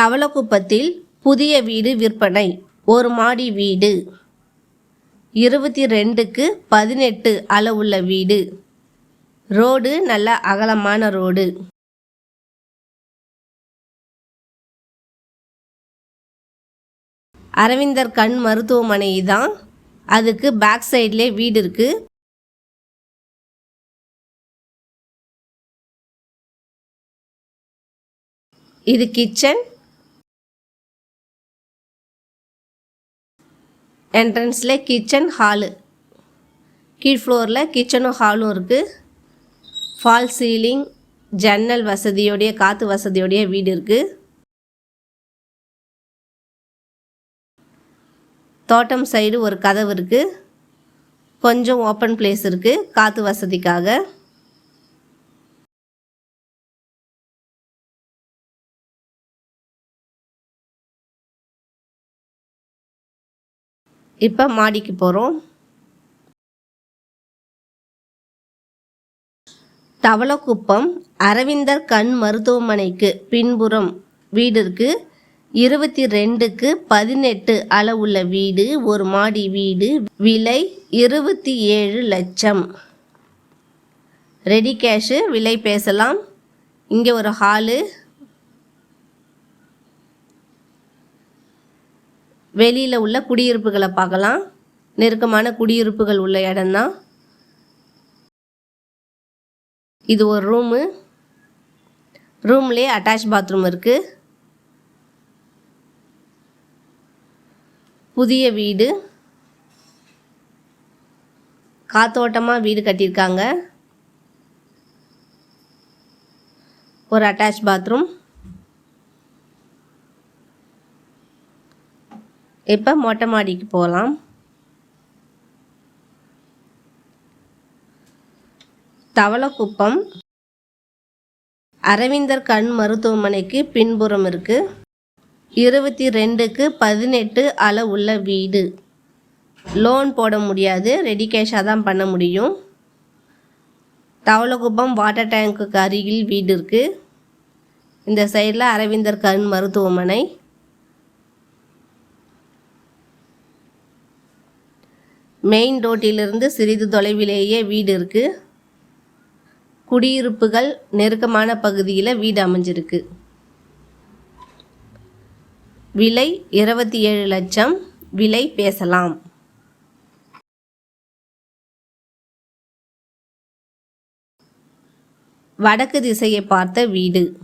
தவளக்குப்பத்தில் புதிய வீடு விற்பனை. ஒரு மாடி வீடு. இருபத்தி ரெண்டுக்கு பதினெட்டு அளவுள்ள வீடு. ரோடு நல்ல அகலமான ரோடு. அரவிந்தர் கண் மருத்துவமனை தான் அதுக்கு பேக் சைட்லேயே வீடு இருக்குது இது கிச்சன். என்ட்ரன்ஸில் கிச்சன் ஹாலு கீழ் ஃப்ளோரில் கிச்சனும் ஹாலும் இருக்குது ஃபால் சீலிங் ஜன்னல் வசதியோடைய காற்று வசதியோடைய வீடு இருக்குது தோட்டம் சைடு ஒரு கதவு இருக்குது கொஞ்சம் ஓப்பன் பிளேஸ் இருக்குது காற்று வசதிக்காக. இப்போ மாடிக்கு போகிறோம் தவளக்குப்பம் அரவிந்தர் கண் மருத்துவமனைக்கு பின்புறம் வீடு இருக்குது இருபத்தி ரெண்டுக்கு பதினெட்டு அளவுள்ள வீடு ஒரு மாடி வீடு விலை இருபத்தி ஏழு லட்சம். ரெடி கேஷு விலை பேசலாம். இங்கே ஒரு ஹாலு வெளியில் உள்ள குடியிருப்புகளை பார்க்கலாம். நெருக்கமான குடியிருப்புகள் உள்ள இடம்தான். இது ஒரு ரூமு ரூம்லேயே அட்டாச் பாத்ரூம் இருக்குது புதிய வீடு. காத்தோட்டமாக வீடு கட்டியிருக்காங்க. ஒரு அட்டாச் பாத்ரூம் இப்போ மொட்டை மாடிக்கு போகலாம் தவளக்குப்பம். அரவிந்தர் கண் மருத்துவமனைக்கு பின்புறம் இருக்குது இருபத்தி ரெண்டுக்கு பதினெட்டு அளவுள்ள வீடு. லோன் போட முடியாது. ரெடி கேஷாக தான் பண்ண முடியும். தவளக்குப்பம் வாட்டர் டேங்க்குக்கு அருகில் வீடு இருக்குது இந்த சைடில் அரவிந்தர் கண் மருத்துவமனை. மெயின் ரோட்டிலிருந்து சிறிது தொலைவிலேயே வீடு இருக்குது குடியிருப்புகள் நெருக்கமான பகுதியில் வீடு அமைஞ்சிருக்கு. விலை இருபத்தி ஏழு லட்சம். விலை பேசலாம். வடக்கு திசையை பார்த்த வீடு.